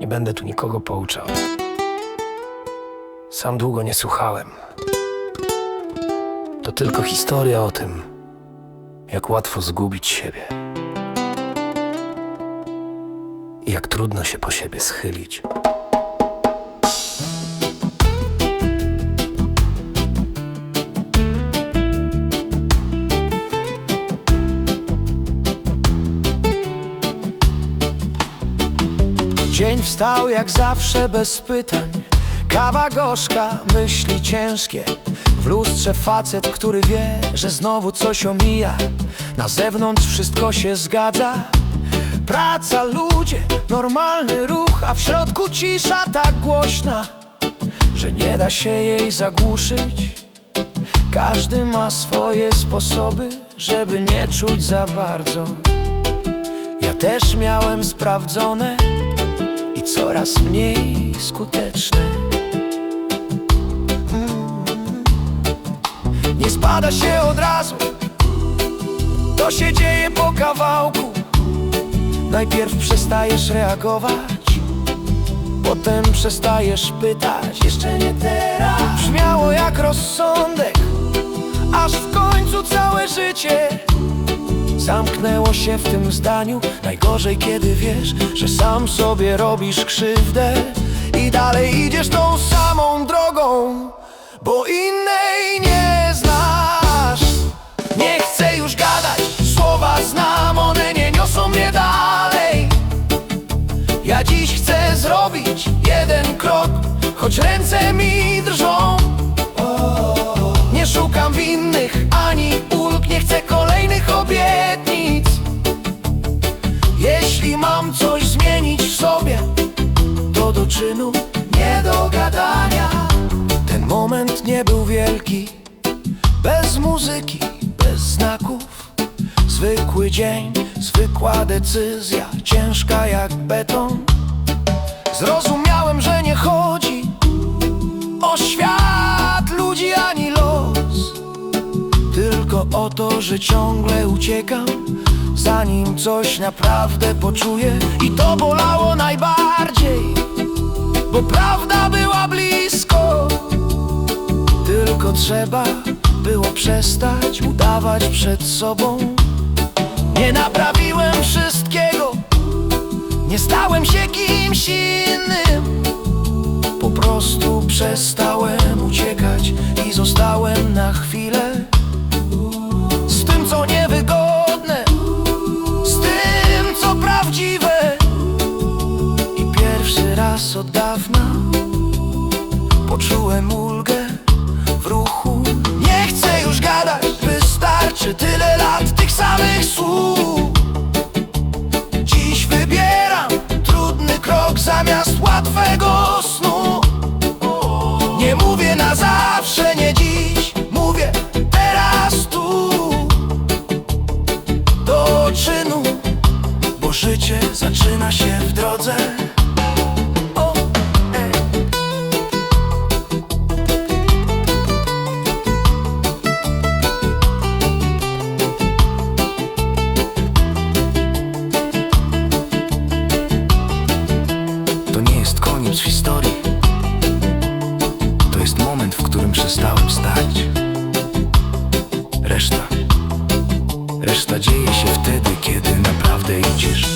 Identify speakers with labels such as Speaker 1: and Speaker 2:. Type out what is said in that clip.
Speaker 1: Nie będę tu nikogo pouczał. Sam długo nie słuchałem. To tylko historia o tym, jak łatwo zgubić siebie. I jak trudno się po siebie schylić.
Speaker 2: Dzień wstał jak zawsze bez pytań. Kawa gorzka, myśli ciężkie. W lustrze facet, który wie, że znowu coś omija. Na zewnątrz wszystko się zgadza. Praca, ludzie, normalny ruch A w środku cisza tak głośna Że nie da się jej zagłuszyć. Każdy ma swoje sposoby, żeby nie czuć za bardzo. Ja też miałem sprawdzone coraz mniej skuteczne. Nie spada się od razu, to się dzieje po kawałku. Najpierw przestajesz reagować, potem przestajesz pytać. Jeszcze nie teraz. Brzmiało jak rozsądek, Zamknęło się w tym zdaniu. Najgorzej kiedy wiesz, że sam sobie robisz krzywdę. I dalej idziesz tą samą drogą Bo innej nie znasz. Nie chcę już gadać, słowa znam One nie niosą mnie dalej. Ja dziś chcę zrobić jeden krok Choć ręce mi drżą. Nie szukam winnych ani ulg, nie chcę kolejnych obietnic. Nie do gadania. Ten moment nie był wielki, bez muzyki, bez znaków. Zwykły dzień, zwykła decyzja, ciężka jak beton. Zrozumiałem, że nie chodzi o świat ludzi ani los Tylko o to, że ciągle uciekam Zanim coś naprawdę poczuję I to bolało najbardziej Bo prawda była blisko Tylko trzeba było przestać udawać przed sobą. Nie naprawiłem wszystkiego Nie stałem się kimś innym. Po prostu przestałem uciekać i zostałem na chwilę poczułem ulgę w ruchu. Nie chcę już gadać, wystarczy tyle lat tych samych słów. Dziś wybieram trudny krok zamiast łatwego snu. Nie mówię na zawsze, nie dziś, mówię teraz tu. Do czynu, bo życie zaczyna się w drodze. reszta. Reszta dzieje się wtedy, kiedy naprawdę idziesz.